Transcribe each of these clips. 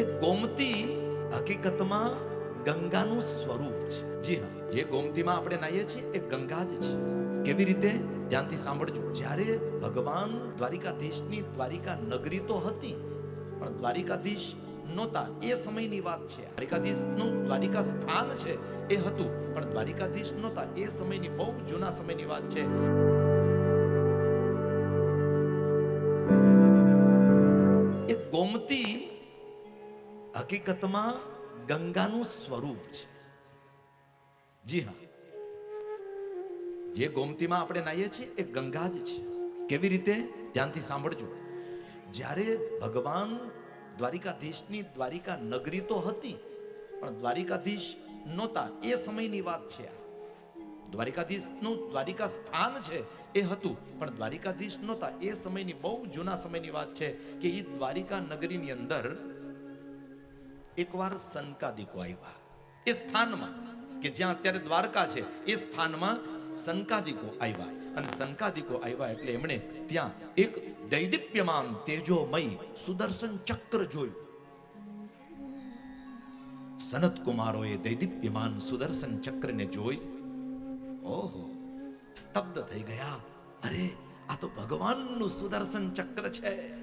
એ ગોમતી હકીકતમાં ગંગાનું સ્વરૂપ છે. જી હા. જે ગોમતીમાં આપણે નાહીએ છીએ એ ગંગા જ છે. કેવી રીતે? ધ્યાનથી સાંભળજો. જ્યારે ભગવાન દ્વારિકાધીશની દ્વારિકા નગરી તો હતી પણ દ્વારિકાધીશ નહોતા. એ સમયની વાત છે. દ્વારિકાધીશનું દ્વારિકા સ્થાન છે એ હતું પણ દ્વારિકાધીશ નહોતા. એ સમયની બહુ જૂના સમયની વાત છે. હકીકતમાં ગંગાનું સ્વરૂપ છે. જી હા. જે ગોમતીમાં આપણે નાહીએ છીએ, એ ગંગા જ છે. કેવી રીતે? ધ્યાનથી સાંભળજો. જ્યારે ભગવાન દ્વારિકાધીશની દ્વારિકા નગરી તો હતી, પણ દ્વારિકાધીશ નહોતા. એ સમયની વાત છે આ. દ્વારિકાધીશનું દ્વારિકા સ્થાન છે, એ હતું, પણ દ્વારિકાધીશ નહોતા. એ સમયની બહુ જૂના સમયની વાત છે કે એ દ્વારિકા નગરીની અંદર એકવાર સંકાદિકો આવ્યા. એ સ્થાનમાં, કે જ્યાં અત્યારે દ્વારકા છે, એ સ્થાનમાં સંકાદિકો આવ્યા. અને સંકાદિકો આવ્યા એટલે એમણે ત્યાં એક દૈદીપ્યમાન તેજોમય સુદર્શન ચક્ર જોયું. સનત કુમારોએ દૈદીપ્યમાન સુદર્શન ચક્રને જોઈ. ઓહો, સ્તબ્ધ થઈ ગયા. અરે, આ તો ભગવાનનું સુદર્શન ચક્ર છે.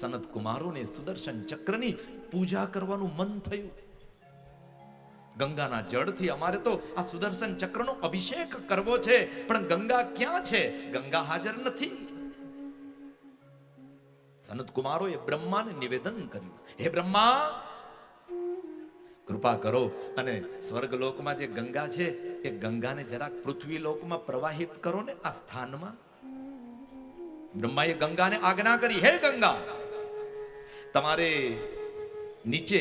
સનત કુમારોને સુદર્શન ચક્રની પૂજા કરવાનું મન થયું. ગંગાના જળથી અમારે તો આ સુદર્શન ચક્રનો અભિષેક કરવો છે. પણ ગંગા ક્યાં છે? ગંગા હાજર નથી. સનત કુમારોએ બ્રહ્માને નિવેદન કર્યું. હે બ્રહ્મા! કૃપા કરો અને સ્વર્ગલોકમાં જે ગંગા છે, એ ગંગાને જરાક પૃથ્વી લોકમાં પ્રવાહિત કરો ને આ સ્થાનમાં. બ્રહ્માએ ગંગાને આજ્ઞા કરી. હે ગંગા! તમારે નીચે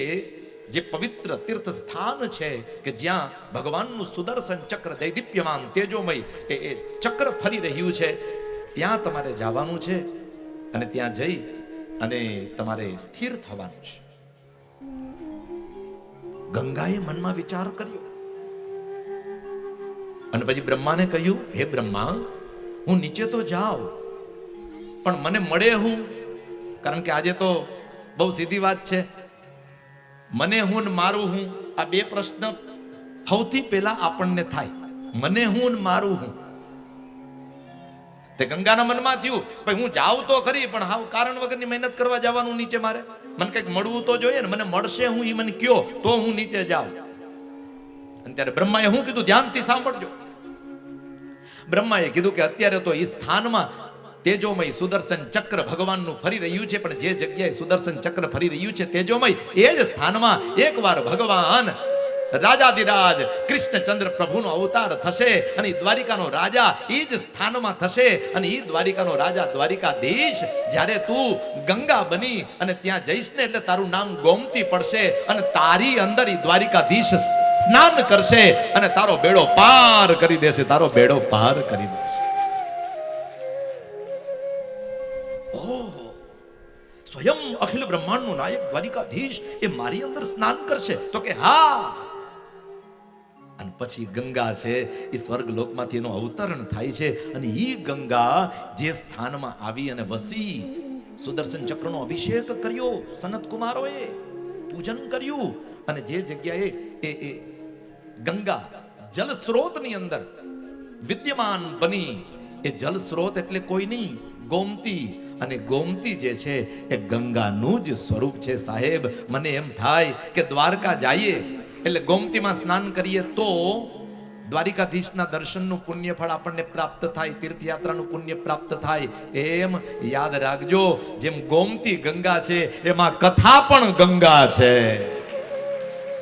જે પવિત્ર તીર્થ સ્થાન છે કે જ્યાં ભગવાનનું સુદર્શન ચક્ર દૈદીપ્યમાન તેજોમય એ એ ચક્ર ફરી રહ્યું છે, ત્યાં તમારે જવાનું છે અને ત્યાં જઈ અને તમારે સ્થિર થવાનું છે. ગંગાએ મનમાં વિચાર કર્યો અને પછી બ્રહ્માને કહ્યું, હે બ્રહ્મા, હું નીચે તો જાઉં, પણ મને મળે હું? કારણ કે આજે તો બહુ સીધી વાત છે. મને હું મારું હું, આ બે પ્રશ્ન સૌથી પહેલા આપણને થાય. મને હું મારું હું. તે ગંગાના મનમાં થયું, ભાઈ, હું જાઉં તો ખરી, પણ હાવ કારણ વગરની મહેનત કરવા જવાનું નીચે મારે. મને કંઈક મળવું તો જોઈએ ને, મને મળશે હું એ મને કયો, તો હું નીચે જાઉં. અને ત્યારે બ્રહ્માએ હું કીધું? ધ્યાનથી સાંભળજો. બ્રહ્માએ કીધું કે અત્યારે તો એ સ્થાનમાં તેજોમય સુદર્શન ચક્ર ભગવાનનું ફરી રહ્યું છે, પણ જે જગ્યાએ સુદર્શન ચક્ર ફરી રહ્યું છે તેજોમય, એ જ સ્થાનમાં એકવાર ભગવાન રાજાધિરાજ કૃષ્ણચંદ્ર પ્રભુનો અવતાર થશે અને દ્વારિકાનો રાજા એ જ સ્થાનમાં થશે અને એ દ્વારિકાનો રાજા દ્વારિકાધીશ, જ્યારે તું ગંગા બની અને ત્યાં જઈશ ને એટલે તારું નામ ગોમતી પડશે અને તારી અંદર ઈ દ્વારિકાધીશ સ્નાન કરશે અને તારો બેડો પાર કરી દેશે, તારો બેડો પાર કરી દેશે. સ્વયં અખિલ બ્રહ્માંડનો નાયક દ્વારિકાધીશ એ મારી અંદર સ્નાન કરશે. તો કે હા. અને પછી ગંગા છે, એ સ્વર્ગ લોકમાંથી એનું અવતરણ થાય છે અને એ ગંગા જે સ્થાનમાં આવી અને વસી, સુદર્શન ચક્રનો અભિષેક કર્યો સનત કુમારોએ, પૂજન કર્યું અને જે જગ્યાએ એ એ ગંગા જલ સ્ત્રોતની અંદર વિદ્યમાન બની. એ જલ સ્ત્રોત એટલે કોઈ નહીં, ગોમતી અને ગોમતી જે છે એ ગંગાનું જ સ્વરૂપ છે સાહેબ. મને એમ થાય કે દ્વારકા જઈએ, એટલે ગોમતીમાં સ્નાન કરીએ તો દ્વારિકાધીશના દર્શનનું પુણ્ય ફળ આપણને પ્રાપ્ત થાય, તીર્થયાત્રાનું પુણ્ય પ્રાપ્ત થાય. એમ યાદ રાખજો, જેમ ગોમતી ગંગા છે, એમાં કથા પણ ગંગા છે.